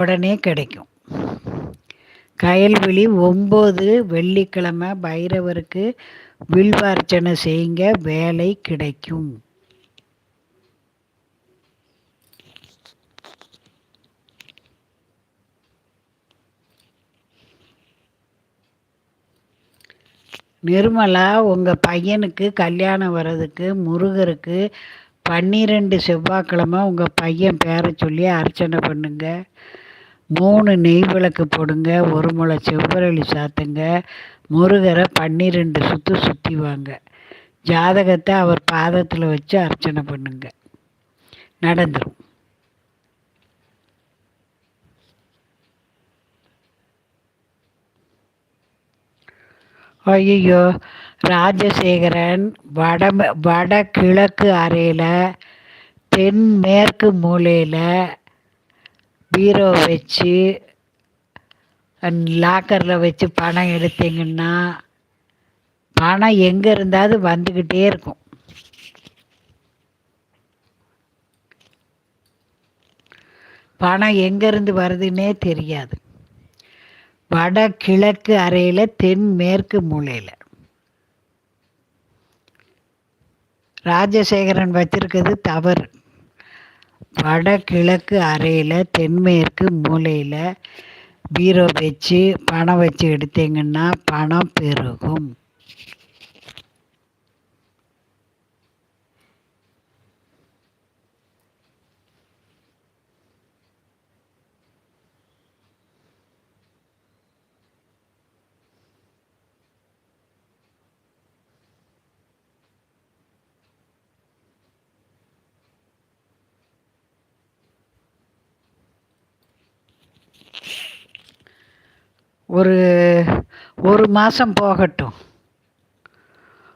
உடனே கிடைக்கும். கயல்விழி ஒம்பது வெள்ளிக்கிழமை பைரவருக்கு வில்வார்ச்சனை செய்யுங்க வேலை கிடைக்கும். நிர்மலா உங்கள் பையனுக்கு கல்யாணம் வர்றதுக்கு முருகருக்கு பன்னிரெண்டு செவ்வாய்க்கிழமை உங்கள் பையன் பேரை சொல்லி அர்ச்சனை பண்ணுங்க. மூணு நெய் விளக்கு போடுங்க ஒரு முளை செவ்வரளி சாத்துங்க முருகரை பன்னிரெண்டு சுற்று சுற்றி வாங்க. ஜாதகத்தை அவர் பாதத்தில் வச்சு அர்ச்சனை பண்ணுங்க. நடந்துடும் ஐயோ ராஜசேகரன் வட வடகிழக்கு அறையில் தென்மேற்கு மூலையில் பீரோ வச்சு லாக்கரில் வச்சு பணம் எடுத்தீங்கன்னா பணம் எங்கே இருந்தாவது வந்துக்கிட்டே இருக்கும். பணம் எங்கேருந்து வருதுன்னே தெரியாது. வடகிழக்கு அறையில் தென்மேற்கு மூலையில். ராஜசேகரன் வச்சிருக்கிறது தவறு. வடகிழக்கு அறையில் தென்மேற்கு மூலையில் பீரோ வச்சு பணம் வச்சு எடுத்தீங்கன்னா பணம் பெருகும். ஒரு ஒரு மாதம் போகட்டும்.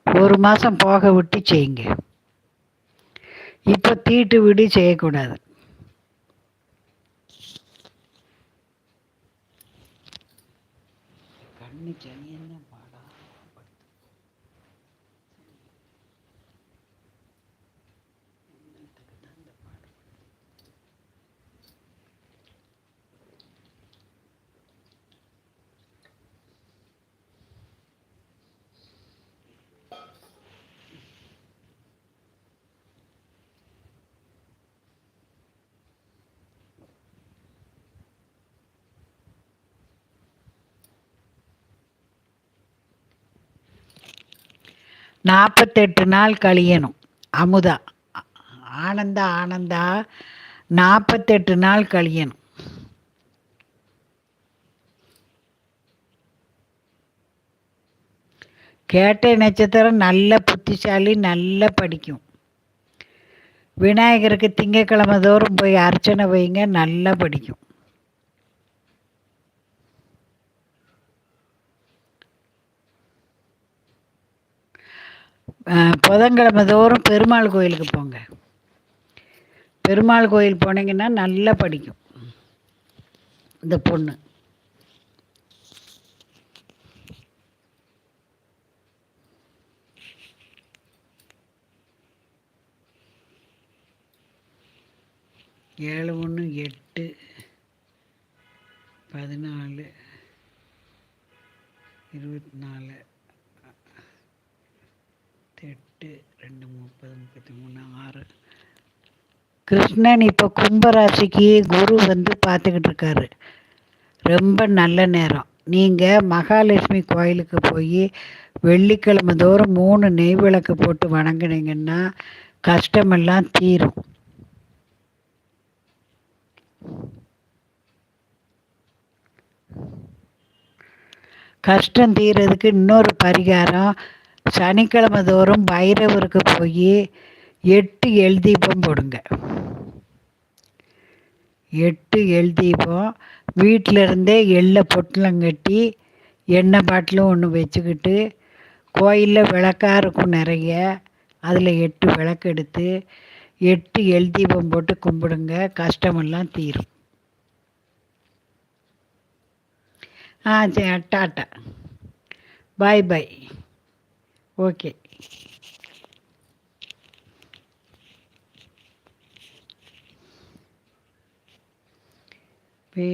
ஒரு மாதம் போக விட்டு செய்யுங்க. இப்போ தீட்டு விடு செய்யக்கூடாது. நாற்பத்தெட்டு நாள் கழியணும். அமுதா. ஆனந்தா ஆனந்தா. நாற்பத்தெட்டு நாள் கழியணும். கேட்ட நட்சத்திரம் நல்ல புத்திசாலி நல்லா படிக்கும். விநாயகருக்கு திங்கக்கிழமை தோறும் போய் அர்ச்சனை வைங்க நல்லா படிக்கும். புதன்கிழமை தோறும் பெருமாள் கோயிலுக்கு போங்க. பெருமாள் கோயில் போனீங்கன்னா நல்லா படிக்கும். இந்த பொண்ணு. ஏழு ஒன்று எட்டு பதினாலு இருபத்தி நாலு. எட்டு ரெண்டு முப்பது முப்பத்தி மூணு ஆறு. கிருஷ்ணன் இப்போ கும்பராசிக்கு குரு வந்து பார்த்துக்கிட்டு இருக்காரு. ரொம்ப நல்ல நேரம். நீங்கள் மகாலட்சுமி கோயிலுக்கு போய் வெள்ளிக்கிழமை தோறும் மூணு நெய் விளக்கு போட்டு வணங்கினீங்கன்னா கஷ்டமெல்லாம் தீரும். கஷ்டம் தீரதுக்கு இன்னொரு பரிகாரம் சனிக்கிழமை தோறும் பைரவருக்கு போய் எட்டு எல் தீபம் போடுங்க. எட்டு எல் தீபம். வீட்டில் இருந்தே எள்ளை பொட்டலம் கட்டி எண்ணெய் பாட்டிலும் ஒன்று வச்சுக்கிட்டு கோயிலில் விளக்காக இருக்கும் நிறைய அதில் எட்டு விளக்கு எடுத்து எட்டு எல் தீபம் போட்டு கும்பிடுங்க. கஷ்டமெல்லாம் தீரும். ஆ சரி டாட்டா. பாய் பாய் ஓகே. வே